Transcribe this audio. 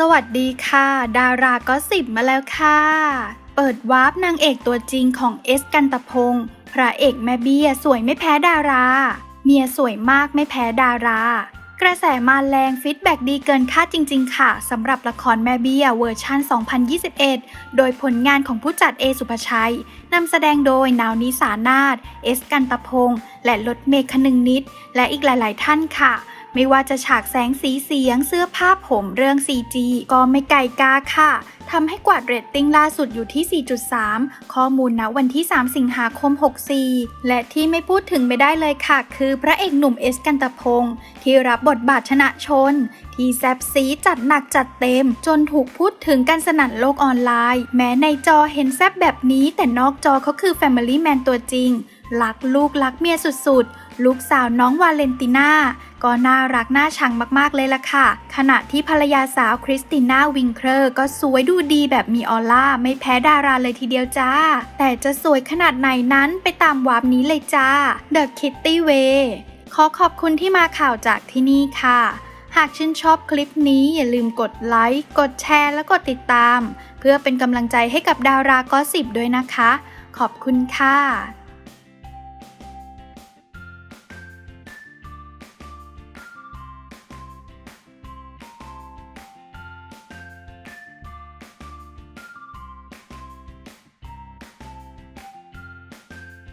สวัสดีค่ะ ดาราก็สิบมาแล้วค่ะ เปิดวาร์ปนางเอกตัวจริงของเอสกันตพงศ์พระเอกแม่เบี้ยสวยไม่แพ้ดารา เมียสวยมากไม่แพ้ดารา กระแสมาแรงฟีดแบ็กดีเกินคาดจริง ๆ ค่ะสำหรับละครแม่เบี้ยเวอร์ชัน 2021 โดยผลงานของผู้จัดเอสุภชัยนำแสดงโดยนาวนิสานาถเอสกันตพงศ์และรถเมฆคนึงนิด และอีกหลาย ๆ ท่านค่ะ ไม่ว่าจะฉากแสงสีเสียงเสื้อผ้าผมเรื่อง CG ก็ไม่ไกลกาค่ะทำให้กวาดเรตติ้งล่าสุดอยู่ที่ 4.3 ข้อมูลณวันที่ 3 สิงหาคม 64 และที่ไม่พูดถึงไม่ได้เลยค่ะ คือพระเอกหนุ่มเอสกันตพงศ์ที่รับบทบาทชนะชน ที่แซบซีจัดหนักจัดเต็ม จนถูกพูดถึงกันสนั่นโลกออนไลน์ แม้ในจอเห็นแซบแบบนี้ แต่นอกจอเขาคือ Family Man ตัวจริงรักลูกรักเมียสุดๆ ลูกสาวน้องวาเลนติน่าก็น่ารักน่าชังมากๆเลยล่ะค่ะ ขณะที่ภรรยาสาวคริสติน่าวิงเคอร์ก็สวยดูดีแบบมีออร่า ไม่แพ้ดาราเลยทีเดียวจ้า แต่จะสวยขนาดไหนนั้นไปตามวาร์ปนี้เลยจ้า The Kitty Way ขอขอบคุณที่มาข่าวจากที่นี่ค่ะ หากชื่นชอบคลิปนี้อย่าลืมกดไลค์ กดแชร์ และกดติดตาม เพื่อเป็นกำลังใจให้กับดารากอสิบด้วยนะคะ ขอบคุณค่ะ